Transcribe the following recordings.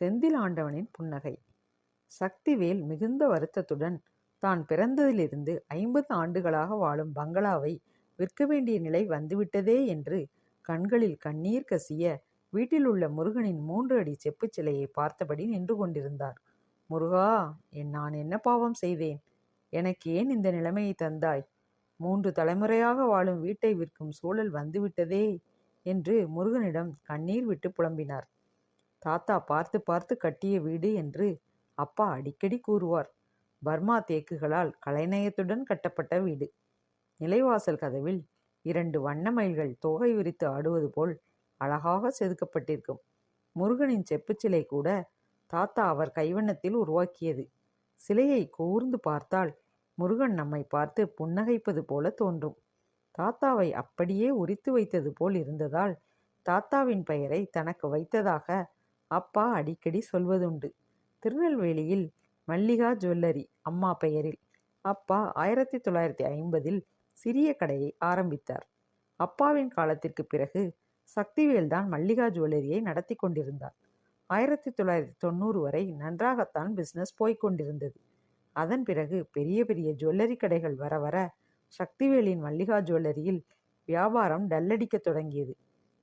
செந்தில் ஆண்டவனின் புன்னகை. சக்திவேல் மிகுந்த வருத்தத்துடன் தான் பிறந்ததிலிருந்து ஐம்பது ஆண்டுகளாக வாழும் பங்களாவை விற்க வேண்டிய நிலை வந்துவிட்டதே என்று கண்களில் கண்ணீர் கசிய வீட்டில் உள்ள முருகனின் மூன்று அடி செப்புச் சிலையை பார்த்தபடி நின்று கொண்டிருந்தார். முருகா என் நான் என்ன பாவம் செய்தேன்? எனக்கு ஏன் இந்த நிலைமையை தந்தாய்? மூன்று தலைமுறையாக வாழும் வீட்டை விற்கும் சூழல் வந்துவிட்டதே என்று முருகனிடம் கண்ணீர் விட்டு புலம்பினார். தாத்தா பார்த்து பார்த்து கட்டிய வீடு என்று அப்பா அடிக்கடி கூறுவார். பர்மா தேக்குகளால் கலைநயத்துடன் கட்டப்பட்ட வீடு. நிலைவாசல் கதவில் இரண்டு வண்ண மயில்கள் தோகை விரித்து ஆடுவது போல் அழகாக செதுக்கப்பட்டிருக்கும். முருகனின் செப்புச்சிலை கூட தாத்தா அவர் கைவண்ணத்தில் உருவாக்கியது. சிலையை கூர்ந்து பார்த்தால் முருகன் நம்மை பார்த்து புன்னகைப்பது போல தோன்றும். தாத்தாவை அப்படியே உரித்து வைத்தது போல் இருந்ததால் தாத்தாவின் பெயரை தனக்கு வைத்ததாக அப்பா அடிக்கடி சொல்வதுண்டு. திருநெல்வேலியில் மல்லிகா ஜுவல்லரி அம்மா பெயரில் அப்பா ஆயிரத்தி தொள்ளாயிரத்தி ஐம்பதில் சிறிய கடையை ஆரம்பித்தார். அப்பாவின் காலத்திற்கு பிறகு சக்திவேல்தான் மல்லிகா ஜுவல்லரியை நடத்தி கொண்டிருந்தார். ஆயிரத்தி தொள்ளாயிரத்தி தொண்ணூறு வரை நன்றாகத்தான் பிஸ்னஸ் போய்க்கொண்டிருந்தது அதன் பிறகு பெரிய பெரிய ஜுவல்லரி கடைகள் வர வர சக்திவேலின் மல்லிகா ஜுவல்லரியில் வியாபாரம் டல்லடிக்க தொடங்கியது.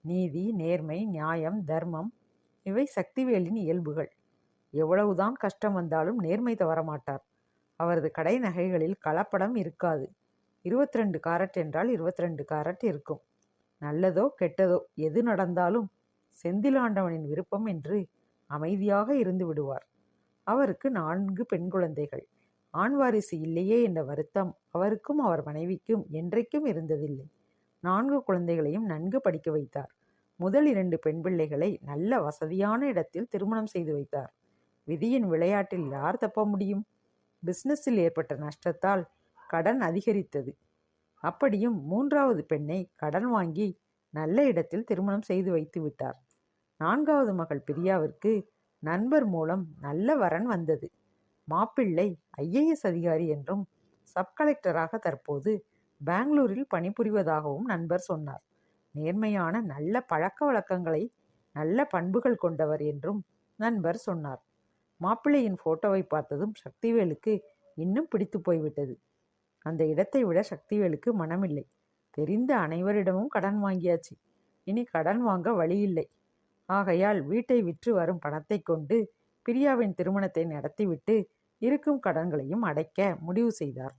நீதி நேர்மை நியாயம் தர்மம் இவை சக்திவேலின் இயல்புகள். எவ்வளவுதான் கஷ்டம் வந்தாலும் நேர்மை தவறமாட்டார். அவரது கடை நகைகளில் கலப்படம் இருக்காது. இருபத்தி ரெண்டு காரட் என்றால் இருபத்தி ரெண்டு காரட் இருக்கும். நல்லதோ கெட்டதோ எது நடந்தாலும் செந்திலாண்டவனின் விருப்பம் என்று அமைதியாக இருந்து விடுவார். அவருக்கு நான்கு பெண் குழந்தைகள். ஆண் வாரிசு இல்லையே என்ற வருத்தம் அவருக்கும் அவர் மனைவிக்கும் என்றைக்கும் இருந்ததில்லை. நான்கு குழந்தைகளையும் நன்கு படிக்க வைத்தார். முதல் இரண்டு பெண் பிள்ளைகளை நல்ல வசதியான இடத்தில் திருமணம் செய்து வைத்தார். விதியின் விளையாட்டில் யார் தப்ப முடியும்? பிஸ்னஸில் ஏற்பட்ட நஷ்டத்தால் கடன் அதிகரித்தது. அப்படியும் மூன்றாவது பெண்ணை கடன் வாங்கி நல்ல இடத்தில் திருமணம் செய்து வைத்து விட்டார். நான்காவது மகள் பிரியாவிற்கு நண்பர் மூலம் நல்ல வரன் வந்தது. மாப்பிள்ளை ஐஏஎஸ் அதிகாரி என்றும் சப் கலெக்டராக தற்போது பெங்களூரில் பணிபுரிவதாகவும் நண்பர் சொன்னார். நேர்மையான நல்ல பழக்க வழக்கங்களை நல்ல பண்புகள் கொண்டவர் என்றும் நண்பர் சொன்னார். மாப்பிள்ளையின் போட்டோவை பார்த்ததும் சக்திவேலுக்கு இன்னும் பிடித்து போய்விட்டது. அந்த இடத்தை விட சக்திவேலுக்கு மனமில்லை. தெரிந்த அனைவரிடமும் கடன் வாங்கியாச்சு. இனி கடன் வாங்க வழியில்லை. ஆகையால் வீட்டை விற்று வரும் பணத்தை கொண்டு பிரியாவின் திருமணத்தை நடத்திவிட்டு இருக்கும் கடன்களையும் அடைக்க முடிவு செய்தார்.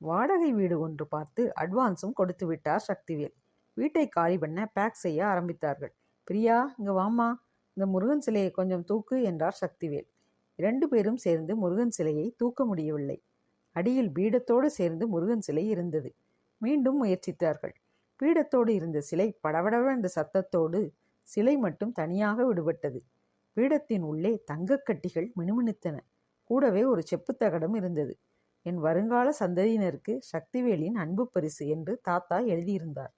வாடகை வீடு ஒன்று பார்த்து அட்வான்ஸும் கொடுத்து விட்டார் சக்திவேல். வீட்டை காலி பண்ண பேக் செய்ய ஆரம்பித்தார்கள். பிரியா இங்க வாமா இந்த முருகன் சிலையை கொஞ்சம் தூக்கு என்றார் சக்திவேல். இரண்டு பேரும் சேர்ந்து முருகன் சிலையை தூக்க முடியவில்லை. அடியில் பீடத்தோடு சேர்ந்து முருகன் சிலை இருந்தது. மீண்டும் முயற்சித்தார்கள். பீடத்தோடு இருந்த சிலை படவடவென்ற சத்தத்தோடு சிலை மட்டும் தனியாக விடுபட்டது. பீடத்தின் உள்ளே தங்கக்கட்டிகள் மினுமினுத்தன. கூடவே ஒரு செப்புத்தகடம் இருந்தது. என் வருங்கால சந்ததியினருக்கு சக்திவேலின் அன்பு பரிசு என்று தாத்தா எழுதியிருந்தார்.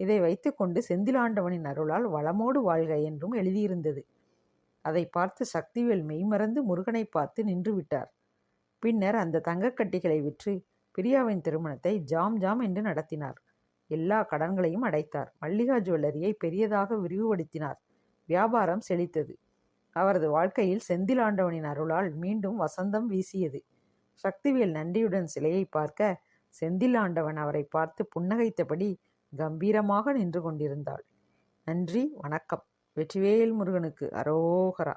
இதை வைத்துக்கொண்டு செந்திலாண்டவனின் அருளால் வளமோடு வாழ்க என்றும் எழுதியிருந்தது. அதை பார்த்து சக்திவேல் மெய்மறந்து முருகனை பார்த்து நின்று விட்டார். பின்னர் அந்த தங்கக்கட்டிகளை விற்று பிரியாவின் திருமணத்தை ஜாம் ஜாம் என்று நடத்தினார். எல்லா கடன்களையும் அடைத்தார். மல்லிகா ஜுவல்லரியை பெரியதாக விரிவுபடுத்தினார். வியாபாரம் செழித்தது. அவரது வாழ்க்கையில் செந்திலாண்டவனின் அருளால் மீண்டும் வசந்தம் வீசியது. சக்திவேல் நன்றியுடன் சிலையை பார்க்க செந்திலாண்டவன் அவரை பார்த்து புன்னகைத்தபடி கம்பீரமாக நின்று கொண்டிருந்தாள். நன்றி வணக்கம். வெற்றிவேல் முருகனுக்கு அரோகரா.